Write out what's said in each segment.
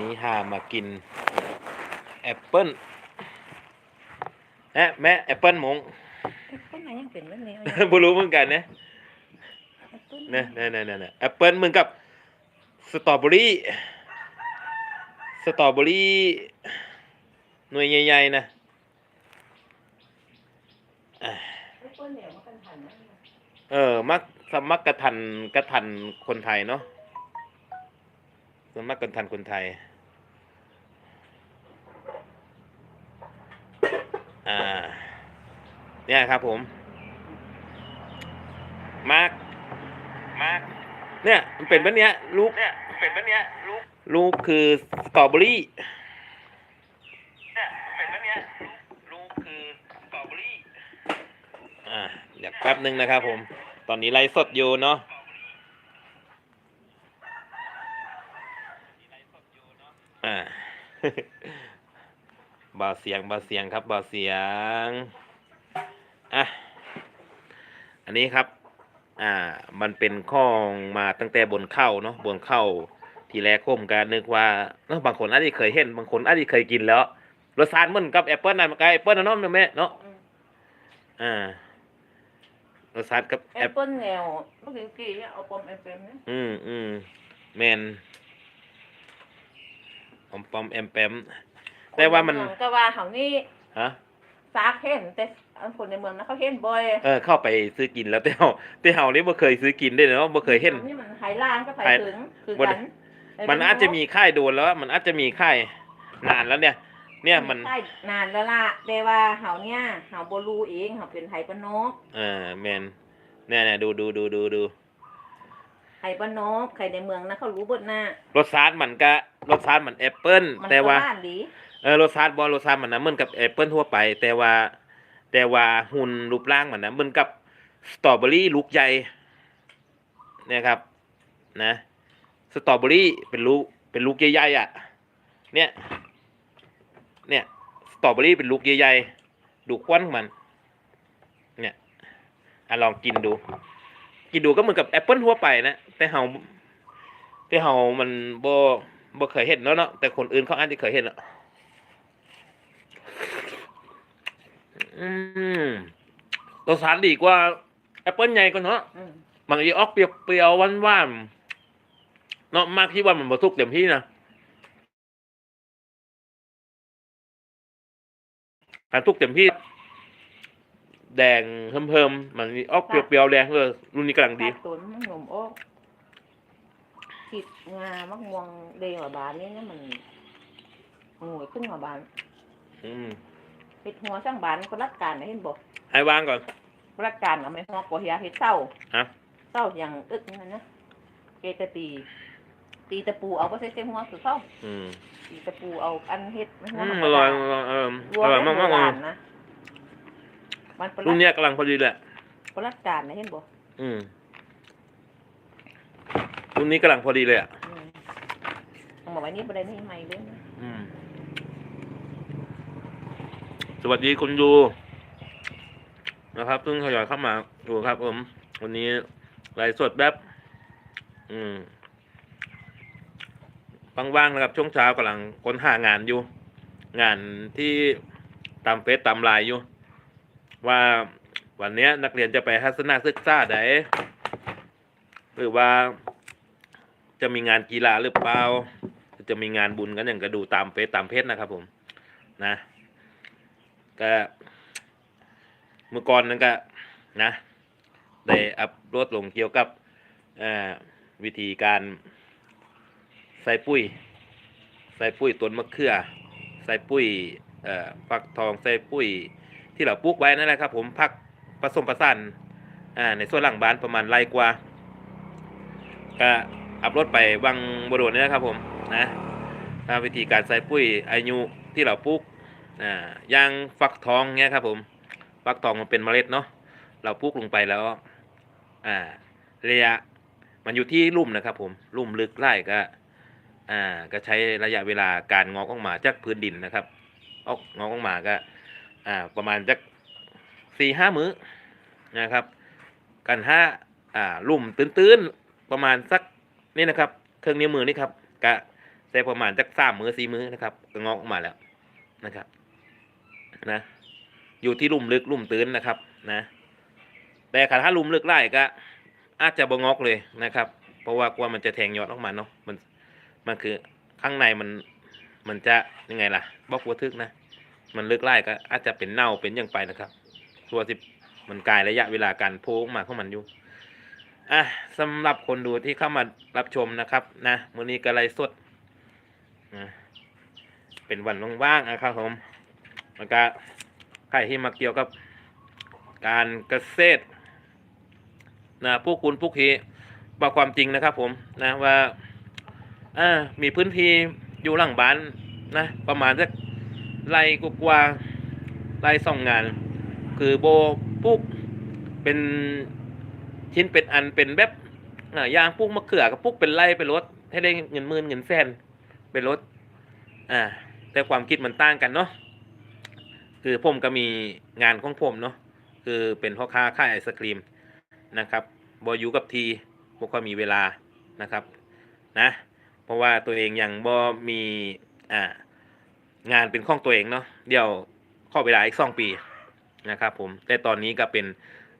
นี้หามากินแอปเปิ้ลแอะแม่แอปเปิ้ลหมงต้นไหนยังเป็นแบบนี้บ่รู้เหมือนกันนะต้นเนี่ยเนี่ยเนี่ยเนี่ยแอปเปิ้ลเหมือนกับสตรอเบอรี่สตรอเบอรี่หน่วยใหญ่ๆนะอะต้นเหนียวมันกันทันนะเออ มักสมักกระทันกระทันคนไทยเนาะสมักกระทันคนไทย อ่าเนี่ยครับผม มาร์กมาร์กเนี่ยมันเป็นแบบเนี้ย ลูก เนี่ยมันเป็นแบบเนี้ยลูกลูกคือสตรอเบอรี่เนี่ยมันเป็นแบบเนี้ยลูกคือสตรอเบอรี่อ่าเดี๋ยวแป๊บหนึ่งนะครับผม ตอนนี้ไลฟ์สดอยู่เนาะ อ่า เบาเสียงเบาเสียงครับเบาเสียงอะอันนี้ครับอ่ามันเป็นข้องมาตั้งแต่บนเข้าเนาะบนเข้าทีแรกผมก็นึกว่าเนาะบางคนอาจจะเคยเห็นบางคนอาจจะเคยกินแล้วรสชาติเหมือนกับแอปเปิ้ลนั่นมันก็แอปเปิ้ลนะเนาะแม่เนาะอ่ารสชาติกับแอแอปปเปิ้ลแนวเมื่อกี้กี้เอาปอมแอปเปิ้ลเนี่ยอืมอืมแมนปอมปอมแอมแปม แต่ว่ามันก็ว่าเขานี่ฮะซากเห็นแต่อันคนในเมืองนะเขาเห็นบ่อยเออเข้าไปซื้อกินแล้วแต่เฮาแต่เฮานี่บ่เคยซื้อกินได้เนาะบ่เคยเห็นนี่มันไหลานก็ไปไหถึงคือบ่กัได้นมันอาจจะมีค่ายโดนแล้ว มันอาจจะมีค่ายนานแล้วเนี่ย เนี่ยมันใช่นานแล้วล่ะแต่ว่าเขาเนี่ยเขาบ่รู้เองเขาเป็นไทยปานนกเออแมนเนี่ยเนี่ยดูดูดูดูดูไทยปานนกใครในเมืองนะเขารู้เบิดหน้ารสชาติมันก็รสชาติมันแอปเปิ้ลมันแต่ว่าก็บ้านดี เออรสชาติบอรสชาติมันนะเหมือนกับแอปเปิลทั่วไป แต่ว่า แต่ว่าหุ่นรูปร่างมันนะเหมือนกับสตรอเบอรี่ลูกใหญ่เนี่ยครับ นะสตรอเบอรี่เป็นลูกเป็นลูกใหญ่ๆอะ เนี่ย เนี่ยสตรอเบอรี่เป็นลูกใหญ่ๆดูควันของมัน เนี่ยอะลองกินดู กินดูก็เหมือนกับแอปเปิลทั่วไปนะแต่เฮาแต่เฮามันบ่บ่เคยเห็นแล้วเนาะแต่คนอื่นเขาอาจจะเคยเห็นอะ อืมรสชาติดีกว่าแอปเปิลใหญ่กว่าเนาะอืมบางทีออกเปรี้ยวๆหวานๆเนาะมากที่ว่ามันบรสุกเต็มที่นะการทุกเต็มที่ แดงเพิ่มๆมันมีออกเปรี้ยวๆแดงเลยรุ่นนี้กำลังดีภาคตุนมันหนุ่มโอ้ผิดงามักม่วงเดงกว่าบานนี่เนี่ยมันหน่วยขึ้นกว่าบาน อืมเฮ็ดหัวช่างบานก็รักการนะเห็นบ่ให้วางก่อน รักการเอาไม่หัวกว่าเฮียเฮ็ดเศร้าฮะ เศร้าอย่างอึดนั่นนะเกตตี ตีตะปูเอาก็ใส่เส้นหัวคือเข้าอืมตีตะปูเอาอันเฮ็ดไม่หัวอืมธอรรมร่อดายอร่อยเออรวอมร่อยเป็นมากโบมากราณนะมันเป็นรุ่นเนี้ยกำลังพอดีเลยรักการนะเห็นบ่อืมรุ่นนี้กำลังพอดีเลยอะอืมเอามาไว้นี่บ่ได้นี่ใหม่เลยนะ อืมส วัสดีคุณยูนะครับซึ่งทยอยเข้ามาดูครับผม วันนี้ไลฟ์สดแบบอืมว่างๆนะครับช่วงเช้ากำลังค้นหางานอยู่ งานที่ตามเฟซตามไลน์อยู่ ว่าวันนี้นักเรียนจะไปทัศนศึกษาไดหรือว่าจะมีงานกีฬาหรือเปล่า จะมีงานบุญกันอย่างก็ดูตามเฟซตามเพจนะครับผม นะ ก็เมื่อก่อนนั้นก็นะได้อัพโหลดลงเกี่ยวกับวิธีการใส่ปุ๋ย ใส่ปุ๋ยต้นมะเขือ ใส่ปุ๋ยฟักทองใส่ปุ๋ยที่เราปลูกไว้นั่นแหละครับ ผมพักผสมประสานอ่าในส่วนหลังบ้านประมาณไรกว่า ก็อัพโหลดไปวังบโดนนี่นะครับผมนะวิธีการใส่ปุ๋ยอายุที่เราปลูก อ่าย่างฟักทองเงี้ยครับผมฟักทองมันเป็นเมล็ดเนาะเราปลูกลงไปแล้วอ่าระยะมันอยู่ที่ลุ่มนะครับผมลุ่มลึกไล่ก็อ่าก็ใช้ระยะเวลาการงอกออกมาจากพื้นดินนะครับออกงอกออกมาก็อ่าประมาณจักสี่ห้ามื้อนะครับ กันห้าอ่าลุ่มตื้นๆประมาณสักนี่นะครับเครื่องนิ้วมือนี่ครับกะใส่ประมาณจักสามมือสี่มือนะครับก็งอกออกมาแล้วนะครับ นะอยู่ที่ลุ่มลึกลุ่มตื้นนะครับนะแต่ขันถ้าลุ่มลึกไล่ก็อาจจะบงอกเลยนะครับ เพราะว่ากลัวมันจะแทงยอดออกมาเนาะมันมันคือข้างในมันมันจะยังไงล่ะบอกวัวทึกนะมันลึกไล่ก็อาจจะเป็นเน่าเป็นอยังไปนะครับตัวที่มันกลายระยะเวลาการโพกมาของมันอยู่อะสำหรับคนดูที่เข้ามารับชมนะครับนะมือนี้ก็ไลฟ์สดนะเป็นวันว่างๆนะครับผม แล้วก็ใครที่มาเกี่ยวกับการเกษตรนะพวกคุณพวกเฮบอกความจริงนะครับ ผมนะว่าอ่ามีพื้นที่อยู่หลังบ้านนะประมาณสักไร่กว่าไร่สองงาน คือโบปลูกเป็นชิ้นเป็นอันเป็นแบบอ่ายางปลูกมะเขือกับปลูกเป็นไร่เป็นรถให้ได้เงินหมื่นเงินแสนเป็นรถอ่าแต่ความคิดมันต่างกันเนาะ คือผมก็มีงานของผมเนาะคือเป็นพ่อค้าขายไอศครีมนะครับบอยู่กับทีบ่ค่อยมีเวลานะครับนะเพราะว่าตัวเองยังบ่มีอ่างานเป็นของตัวเองเนาะเดี๋ยวข้อเวลาอีกสองปีนะครับผมแต่ตอนนี้ก็เป็น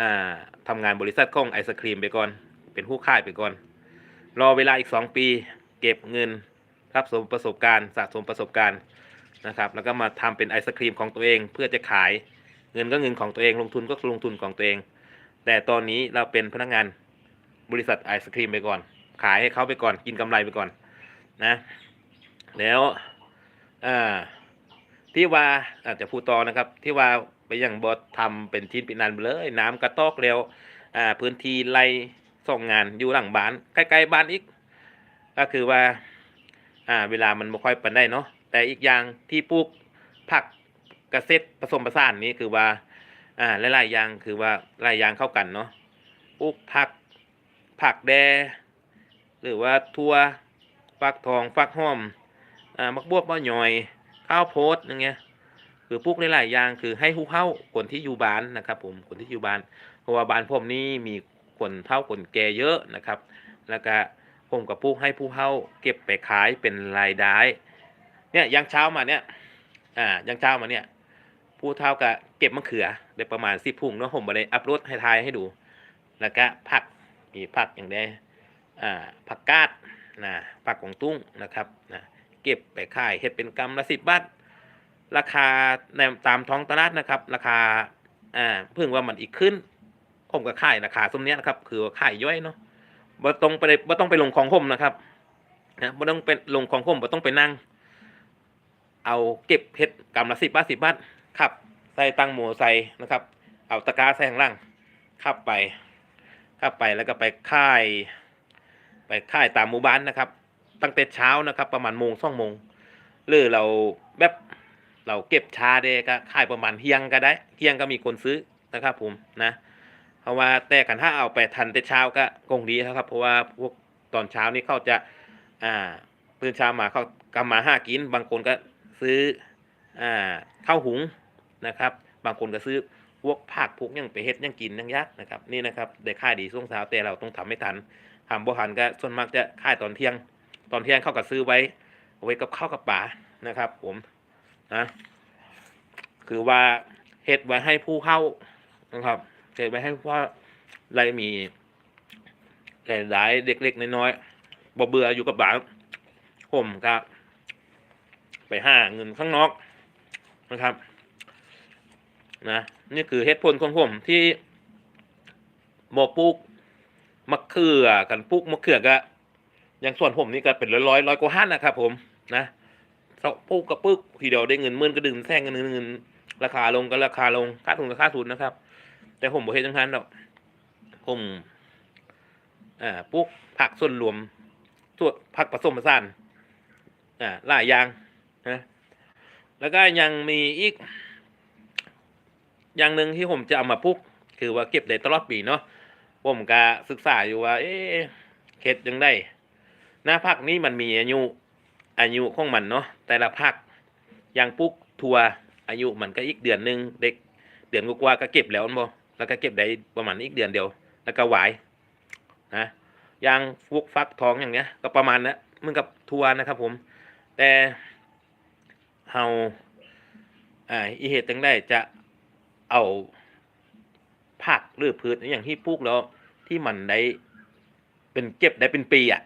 อ่าทำงานบริษัทของไอศครีมไปก่อน เป็นผู้ค่ายไปก่อน รอเวลาอีกสองปี เก็บเงินรับสมประสบการณ์สะสมประสบการณ์ นะครับ แล้วก็มาทำเป็นไอศครีมของตัวเอง เพื่อจะขายเงินก็เงินของตัวเองลงทุนก็ลงทุนของตัวเอง แต่ตอนนี้เราเป็นพนักงานบริษัทไอศครีมไปก่อน ขายให้เขาไปก่อนกินกำไรไปก่อนนะแล้วอ่าที่ว่าอาจจะพูดต่อนะครับ ที่ว่าไปอยังบอทำเป็นชิ้นเป็นนันเลยน้ำกระตอกเร็วอ่าพื้นที่ไร่ส่งงานอยู่หลังบ้านใกล้ๆบ้านอีก ก็คือว่าอ่าเวลามันไม่ค่อยปันได้เนาะ แต่อีกอย่างที่ปลูกผักกระเกษตรผสมผสานนี้คือว่า อ่าหลายๆอย่างคือว่าหลายอย่างเข้ากันเนาะปลูกผักผักแดหรือว่าทั่วฟักทองฟักหอมอ่ามักบวบมะหน่อยข้าวโพดอย่างเงี้ยคือปลูกหลายๆอย่างคือให้ผู้เฒ่าคนที่อยู่บ้านนะครับ ผมคนที่อยู่บ้านเพราะว่าบ้านผมนี่มีคนเฒ่าคนแก่เยอะนะครับ แล้วก็ผมกับปลูกให้ผู้เฒ่าเก็บไปขายเป็นรายได้ เนี่ยยังเช้ามาเนี่ย อ่ายังเช้ามาเนี่ยผู้เท่ากับเก็บมะเขือได้ประมาณสิบพุงเนาะผมมาได้อัพโหลดให้ทายให้ดู แล้วก็ผักมีผักอย่างได้อ่าผักกาดนะผักของตุ้งนะครับนะเก็บไปขายเห็ดเป็นกำละสิบบาทราคาในตามท้องตลาดนะครับ ราคาอ่าเพิ่งว่ามันอีกขึ้นผมก็ขายราคาสมเนี้ยนะครับ คือว่าขายย่อยเนาะบ่ต้องไปบ่ต้องไปลงของผมนะครับนะบ่ต้องเป็นลงของผมบ่ต้องไปนั่ง เอาเก็บเห็ดกำละสิบบาทสิบบาทขับใส่ตังหมูใส่นะครับ เอาตะกร้าใส่ข้างล่างขับไปขับไปแล้วก็ไปค่าย ไปค่ายตามหมู่บ้านนะครับ ตั้งแต่เช้านะครับ ประมาณโมงสองโมงหรือเราแบบเราเก็บชาเดก็ค่ายประมาณเที่ยงก็ได้ เที่ยงก็มีคนซื้อนะครับผมนะ เพราะว่าแต่ขันถ้าเอาไปทันแต่เช้าก็คงดีนะครับ เพราะว่าพวกตอนเช้านี้เขาจะ อ่าตื่นเช้ามาเขากำมาห้ากิน บางคนก็ ซื้ออ่าข้าวหุงนะครับ บางคนก็ซื้อพวกผักพวกยังไปเฮ็ดยังกินยังยักนะครับนี่นะครับได้ค่ายดีช่วงเช้าแต่เราต้องทำให้ทันทำบ่ทันก็ส่วนมากจะค่ายตอนเที่ยง ตอนเที่ยงเข้ากับซื้อไว้ไว้กับข้าวกับป่านะครับ ผมนะคือว่าเฮ็ดไว้ให้ผู้เข้านะครับเฮ็ดไว้ให้ว่าไรมีหลายเด็กๆน้อยๆบ่เบื่ออยู่กับบ้านผมก็ ไปหาเงินข้างนอกนะครับนะนี่คือเหตุผลของผมที่บอปลูกมะเขือกันปลูกมะเขือก็อย่างส่วนผมนี่ก็เป็นร้อยร้อยร้อยกว่าหันนะครับผมนะเราปลูกกับปลูกทีเดียวได้เงินหมื่นก็ดึงแซงเงินเงินราคาลงก็ราคาลงค่าทุนก็ค่าทุนนะครับ แต่ผมบอกเห็นจังหันดอกผมอ่าปลูกผักส่วนรวมส่วนผักผสมผสานอ่าหลายอย่าง นะแล้วก็ยังมีอีก อย่างหนึ่งที่ผมจะเอามาปลูกคือว่าเก็บได้ตลอดปีเนาะผมก็ศึกษาอยู่ว่า เอ๊ะเข็ดยังได้หน้าพักนี้มันมีอายุอายุของมันเนาะแต่ละพักอย่างปลูกถั่วอายุมันก็อีกเดือนหนึ่งเด็กเดือนกว่าก็เก็บแล้วบ่แล้วก็เก็บได้ประมาณอีกเดือนเดียว แล้วก็หวายนะอย่างพวกฟักทองอย่างเนี้ย ก็ประมาณนั้นเมือนกับถั่วนะครับผม แต่ เฮาอ่าอีเหตุตั้งได้จะเอาผักหรือพืชอย่างที่ปลูกแล้ว ที่มันได้เป็นเก็บได้เป็นปีอะ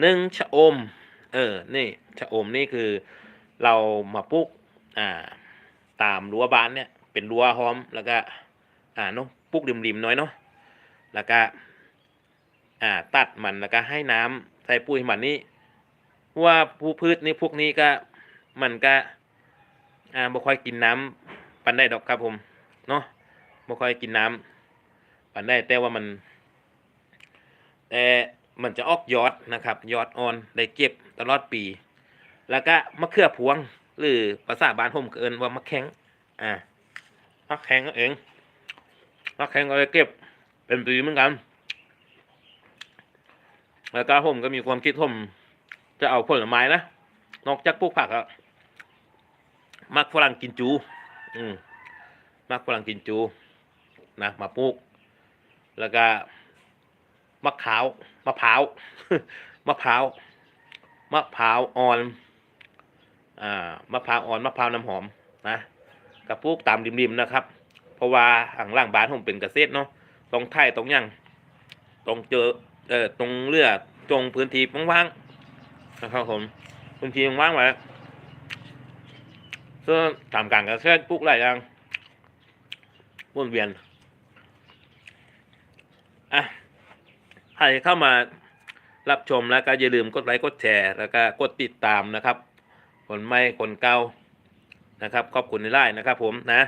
หนึ่งชะอม เออ นี่ชะอมนี่คือเรามาปลูกอ่า ตามรั้วบ้านเนี่ย เป็นรั้วหอมแล้วก็ อ่าเนาะปลูกริมๆน้อยเนาะแล้วก็อ่าตัดมันแล้วก็ให้น้ำใส่ปุ๋ยมันนี่ว่าผู้พืชนี่พวกนี้ก็ มันก็อ่าบ่ค่อยกินน้ำปันได้ดอกครับผมเนาะบ่ค่อยกินน้ำปันได้แต่ว่ามันแต่มันจะออกยอดนะครับยอดอ่อนได้เก็บตลอดปี แล้วก็มะเขือพวง หรือภาษาบ้านผมเอินว่ามะแข้งอ่ามะแข้งเองมะแข้งก็ได้เก็บเป็นปีเหมือนกันแล้วก็ผมก็มีความคิดผมจะเอาผลไม้นะนอกจากปลูกผักอะ มักฝรั่งกินจู อืมมักฝรั่งกินจู นะมาปลูกแล้วก็มะขาวมะพร้าวมะพร้าวมะพร้าวอ่อน อ่ามะพร้าวอ่อนมะพร้าวน้ำหอมนะกับปลูกตามริมๆนะครับ เพราะว่าหางล่างบ้านผมเป็นเกษตรเนาะตรงไทยตรงหยังตรงเจอเออตรงเรือตรงพื้นที่ว่างๆนะครับผมพื้นที่ว่างๆไว้ เพื่อทำการเกษตรปลูกหลายอย่างวนเวียนอะใครเข้ามารับชมแล้วก็อย่าลืมกดไลค์กดแชร์แล้วก็กดติดตามนะครับ คนใหม่คนเก่านะครับขอบคุณในไลน์นะครับ ผมนะ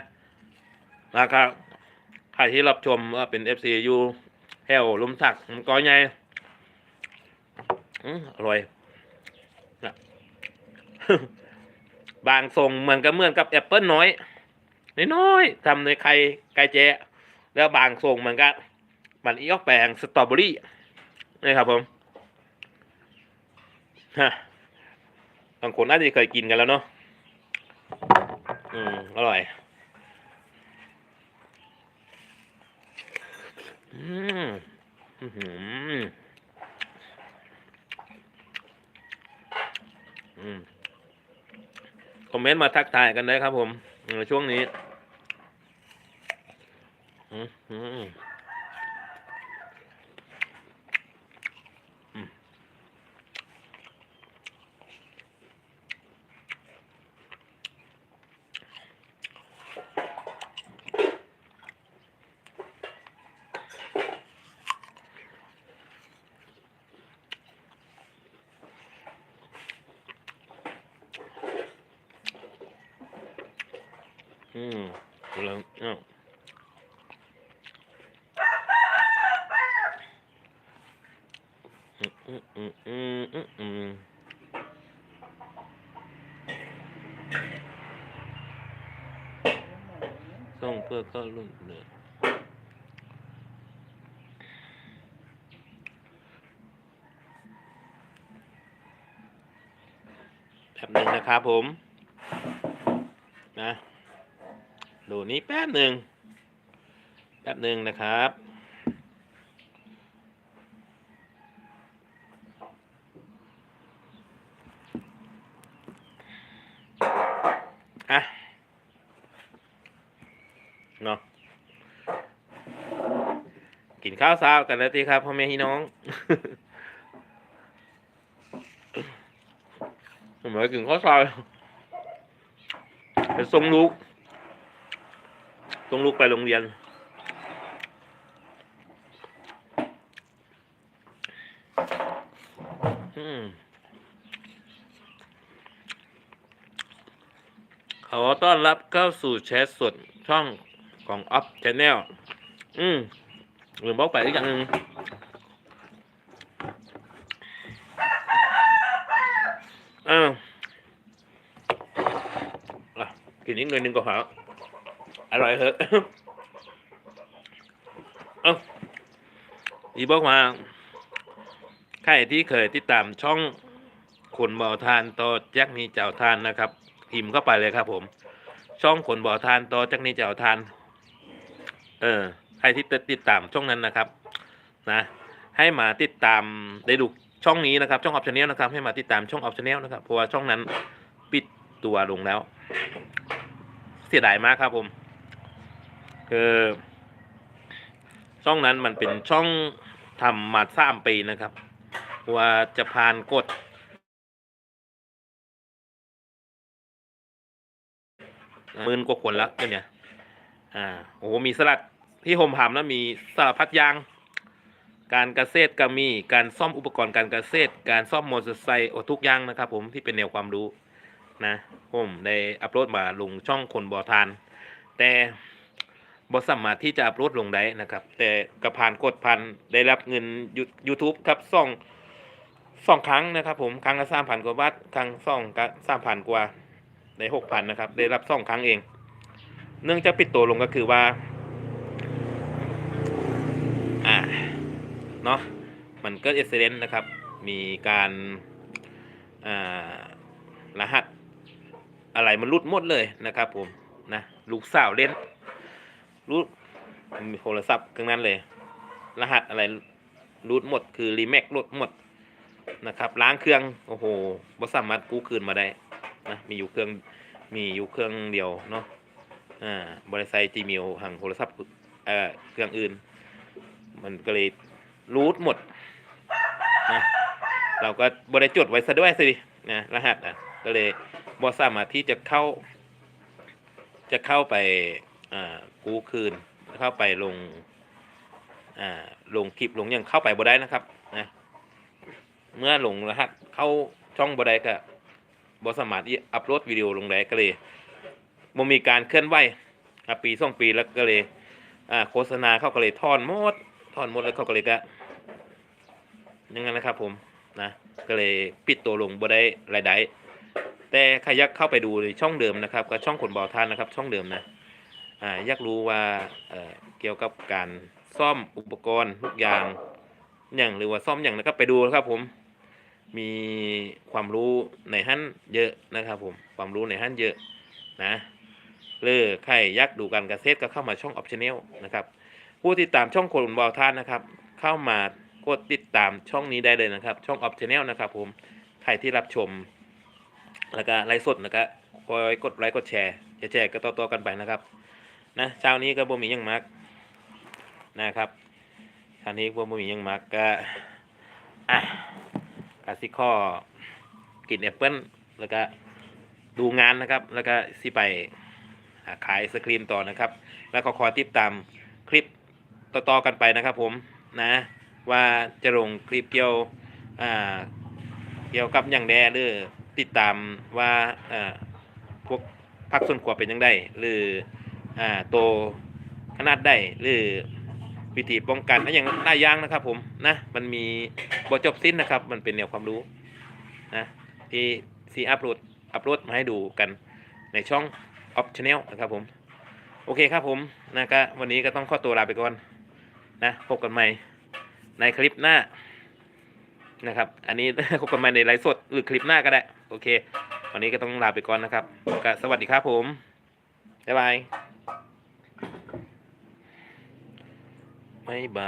นะครับใครที่รับชมว่าเป็น FC อยู่แห้วลมสักก้อยไงอืมอร่อยนะ บางทรงเหมือนกับเหมือนกับแอปเปิลน้อยน้อยๆทำในไข่ไก่แจ้แล้วบางทรงเหมือนกับมันอีออกแปลงสตรอเบอรี่นี่ครับผมฮะบางคนน่าจะเคยกินกันแล้วเนาะอืมอร่อย อืมอื้อหืออืม คอมเมนต์มาทักทายกันได้ครับผมช่วงนี้ อืม อืมแล้วอ้าวอืมอืมอืมอืมอืมอืมส่งเพื่อเข้ารุ่นเลยแบบนึงนะครับผม นะ ดูนี้แป๊บหนึ่งแป๊บหนึ่งนะครับ อะ เนาะกินข้าวเช้ากันแล้วทีครับพ่อแม่พี่น้องผมไปกินข้าวเช้าไปส่งลูก ต้องลูกไปโรงเรียนอืมขอต้อนรับเข้าสู่แชทสดช่องของ Up Channel อืมลืมบอกไปอีกอย่างหนึ่งอ้าวอะกินนิดหน่อยหนึ่งก็หาอ ร่อยเหอะเอ้าอีบอกมาใครที่เคยติดตามช่องขนบ่อทานต่อแจ็คนี้เจ้าทานนะครับพิมพ์เข้าไปเลยครับผม ช่องขนบ่อทานต่อแจ็คนี้เจ้าทาน เออใครที่ติดตามช่องนั้นนะครับ นะ ให้มาติดตามได้ดูช่องนี้นะครับ ช่องออฟชาแนลนะครับ ให้มาติดตามช่องออฟชาแนลนะครับเพราะว่าช่องนั้นปิดตัวลงแล้ว เสียดายมากครับผม คือช่องนั้นมันเป็นช่องทำมาสามปีนะครับ ว่าจะผ่านกฎหมื่นกว่าคนแล้วเนี่ยอ่าโอ้โหมีสลัดที่โฮมทำแล้วมีสารพัดยาง การเกษตรก็มีการซ่อมอุปกรณ์การเกษตร การซ่อมมอเตอร์ไซค์โอ้ทุกอย่างนะครับ ผมที่เป็นแนวความรู้นะผมได้อัปโหลดมาลงช่องคนบอทาน แต่ บ่สามารถที่จะอัปโหลดลงได้นะครับ แต่ก็ผ่านกดพันได้รับเงินยูทูบครับส่องสองครั้งนะครับผมครั้งละสามพันกว่าบาทครั้งสองก็สามพันกว่าได้หกพันนะครับ ได้รับสองครั้งเอง เนื่องจากปิดตัวลงก็คือว่า อ่าเนาะมันก็เอเซเดนนะครับ มีการอ่ารหัสอะไรมันรุดหมดเลยนะครับผมนะลูกสาวเล่น รูดมีโทรศัพท์ทั้งนั้นเลย รหัสอะไรรูดหมดคือรีแม็กรุดหมดนะครับ ล้างเครื่องโอ้โหบ่สามารถกู้คืนมาได้นะมีอยู่เครื่องมีอยู่เครื่องเดียวเนาะอ่าบริษัทจีมิวหังโทรศัพท์เอ่อเครื่องอื่น มันก็เลยรูดหมดนะเราก็บริจดไว้ซะด้วยสินะรหัสอะก็เลยบ่สามารถที่จะเข้า จะเข้าไป กู้คืนเข้าไปลงอ่าลงคลิปลงยังเข้าไปบ่ได้นะครับนะเมื่อลงรหัสเข้าช่องบ่ได้ก็บ่สามารถที่อัปโหลดวิดีโอลงได้ก็เลยบ่มีการเคลื่อนไหวปีสองปีแล้วก็เลยโฆษณาเข้าก็เลยทอนหมดทอนหมดแล้วเขาก็เลยก็อยังงั้นนะครับผมนะก็เลยปิดตัวลงบ่ได้รายได้แต่ใครอยากเข้าไปดูในช่องเดิมนะครับ ก็ช่องคนบ่อทานนะครับ ช่องเดิมนะ อยากรู้ว่าเเกี่ยวกับการซ่อมอุปกรณ์ทุกอย่างอย่างหรือว่าซ่อมอย่างนะครับไปดูนะครับผมมีความรู้ในหั่นเยอะนะครับผมความรู้ในหั่นเยอะนะเลอใครอยากดูการเกษตรก็เข้ามาช่องออปชั่นลนะครับผู้ติดตามช่องคนบ่อทานนะครับ เข้ามากดติดตามช่องนี้ได้เลยนะครับ ช่องออปชั่นลนะครับผมใครที่รับชม แล้วก็ไลฟ์สดนะครับคอยกดไลค์กดแชร์แชร์ก็ต่อๆกันไปนะครับ นะเช้านี้ก็บ่มียังมากนะครับเช้านี้ก็บ่มียังมากก็อะกสิข้อกินแอปเปิ้ลแล้วก็ดูงานนะครับ แล้วก็สิไปขายไอศครีมต่อนะครับ แล้วก็ขอติดตามคลิปต่อๆกันไปนะครับผมนะว่าจะลงคลิปเกี่ยวเกี่ยวกับอย่างแดหรือติดตามว่าอ่าพวกพักส่วนขวบเป็นยังไงหรือ อ่าโตขนาดใดหรือวิธีป้องกันอะไรอย่างหลายางนะครับ ผมนะมันมีบทจบสิ้นนะครับ มันเป็นแนวความรู้นะที่ซีอัพโหลดอัพโหลดมาให้ดูกันในช่องออฟชแนลนะครับผม โอเคครับผมนะก็วันนี้ก็ต้องข้อตัวลาไปก่อนนะพบกันใหม่ในคลิปหน้านะครับ อันนี้พบกันใหม่ในไลฟ์สดหรือคลิปหน้าก็ได้ โอเค วันนี้ก็ต้องลาไปก่อนนะครับก็สวัสดีครับผมบ๊ายบาย บ๊ายบ